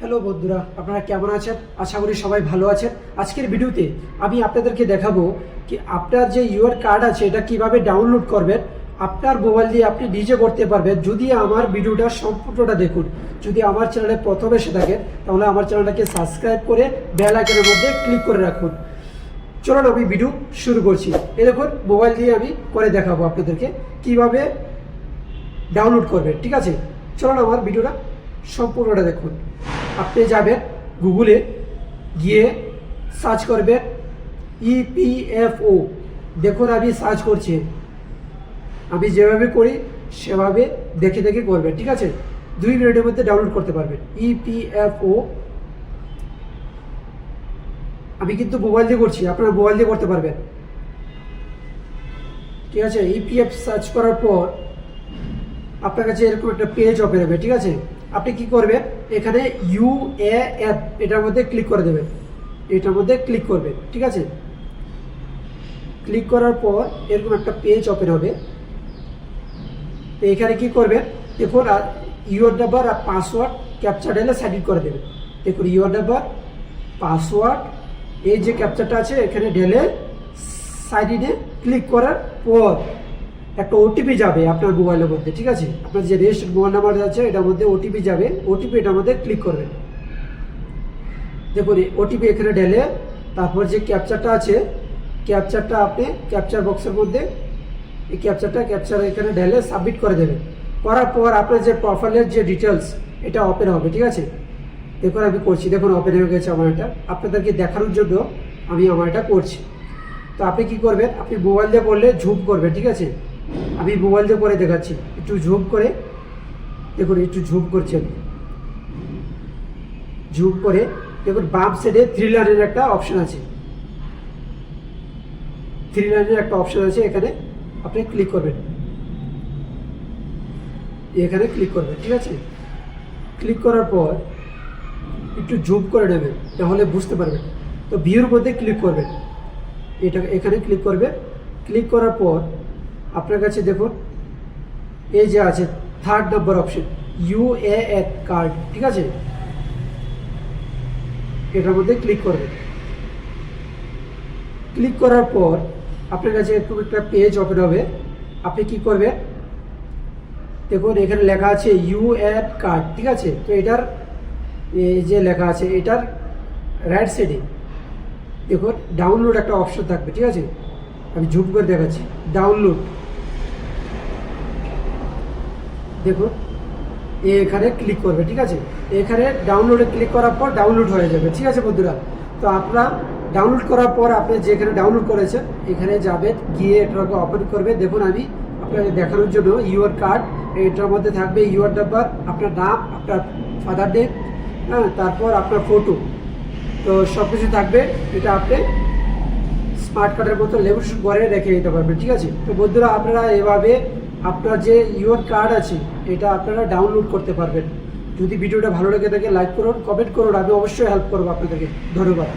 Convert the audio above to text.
Hello বন্ধুরা, আপনারা কেমন আছেন? আশা করি সবাই ভালো আছেন। আজকের ভিডিওতে আমি আপনাদেরকে দেখাবো কি আপনার যে ইউআর কার্ড আছে, এটা কীভাবে ডাউনলোড করবেন, আপনার মোবাইল দিয়ে আপনি নিজে করতে পারবেন। যদি আমার ভিডিওটা সম্পূর্ণটা দেখুন, যদি আমার চ্যানেলে প্রথম এসে থাকেন, তাহলে আমার চ্যানেলটাকে সাবস্ক্রাইব করে বেল আইকনের মধ্যে ক্লিক করে রাখুন। চলুন আমি ভিডিও শুরু করছি। এই দেখুন, মোবাইল দিয়ে আমি করে দেখাবো আপনাদেরকে কীভাবে ডাউনলোড করবেন, ঠিক আছে? চলুন আমার ভিডিওটা সম্পূর্ণটা দেখুন। আপনি যাবেন গুগলে, গিয়ে সার্চ করবেন ইপিএফও দেখুন আমি সার্চ করছি। আমি যেভাবে করি, সেভাবে দেখে দেখে করবেন, ঠিক আছে? দুই মিনিটের মধ্যে ডাউনলোড করতে পারবেন। ইপিএফও আমি কিন্তু মোবাইল দিয়ে করছি, আপনারা মোবাইল দিয়ে করতে পারবেন। ঠিক আছে? ইপিএফ সার্চ করার পর আপনার কাছে এরকম একটা পেজ ওপেন হবে, ঠিক আছে? আপনি কি করবেন? এখানে ইউ এ এফ এটার মধ্যে ক্লিক করে দেবেন। এটার মধ্যে ক্লিক করবেন, ঠিক আছে? ক্লিক করার পর এরকম একটা পেজ ওপেন হবে। তো এখানে কি করবেন? দেখুন আর ইউর নাম্বার আর পাসওয়ার্ড ক্যাপচার ঢেলে সাইড করে দেবেন। দেখুন ইউর নাম্বার পাসওয়ার্ড এই যে ক্যাপচারটা আছে, এখানে ঢেলে সাইডে ক্লিক করার পর একটা ওটিপি যাবে আপনার মোবাইলের মধ্যে, ঠিক আছে? আপনার যে রেজিস্টার্ড মোবাইল নাম্বার আছে, এটার মধ্যে ওটিপি যাবে ওটিপি এটার মধ্যে ক্লিক করবেন দেখুন ওটিপি এখানে ঢেলে, তারপর যে ক্যাপচারটা আছে ক্যাপচারটা আপনি ক্যাপচার বক্সের মধ্যে, এই ক্যাপচারটা ক্যাপচার এখানে ঢেলে সাবমিট করে দেবেন। করার পর আপনার যে প্রোফাইলের যে ডিটেলস এটা ওপেন হবে, ঠিক আছে? দেখুন, আমি করছি। দেখুন ওপেন হয়ে গেছে আমার এটা। আপনাদেরকে দেখানোর জন্য আমি আমার এটা করছি। তো আপনি কি করবেন? আপনি মোবাইল দিয়ে করলে ঝুম করবেন, ঠিক আছে? আমি মোবাইল দিয়ে করে দেখাচ্ছি। একটু ঝুম করে, দেখুন, একটু ঝুম করছি আমি। ঝুম করে, দেখুন, বাম সাইডে থ্রি লাইনের একটা অপশন আছে। থ্রি লাইনের একটা অপশন আছে, এখানে আপনি ক্লিক করবেন। এখানে ক্লিক করবেন, ঠিক আছে? ক্লিক করার পর একটু জুম করে নেবেন, তাহলে বুঝতে পারবেন। তো ভিউর মধ্যে ক্লিক করবেন। এটা, এখানে ক্লিক করবেন। ক্লিক করার পর আপনার কাছে দেখুন। এই যে আছে third number option U A card ঠিক আছে? এটার মধ্যে ক্লিক করবেন ক্লিক করার পর আপনার কাছে একটু একটা পেজ ওপেন হবে। আপনি কি করবেন? দেখুন, এখানে লেখা আছে ইউ অ্যাড কার্ড ঠিক আছে? তো এটার, এই যে লেখা আছে, এটার রাইট সাইডে দেখুন ডাউনলোড একটা অপশন থাকবে, ঠিক আছে? আমি জুম করে দেখাচ্ছি ডাউনলোড দেখুন এ এখানে ক্লিক করবে, ঠিক আছে? এখানে ডাউনলোডে ক্লিক করার পর ডাউনলোড হয়ে যাবে, ঠিক আছে বন্ধুরা? তো আপনারা ডাউনলোড করার পর আপনি যেখানে ডাউনলোড করেছেন, এখানে যাবে, গিয়ে এটাকে ওপেন করবে। দেখুন আমি আপনাকে দেখানোর জন্য ইউআর কার্ড এটার মধ্যে থাকবে ইউআর নাম্বার আপনার নাম, আপনার ফাদার নেম হ্যাঁ তারপর আপনার ফটো তো সব কিছু থাকবে, এটা আপনি স্মার্ট কার্ডের মতো লেবু করে রেখে দিতে পারবেন, ঠিক আছে? তো বন্ধুরা, আপনারা এভাবে আপনার যে ইউর কার্ড আছে, এটা আপনারা ডাউনলোড করতে পারবেন। যদি ভিডিওটা ভালো লেগে থাকে লাইক করুন কমেন্ট করুন, আমি অবশ্যই হেল্প করব আপনাদেরকে। ধন্যবাদ।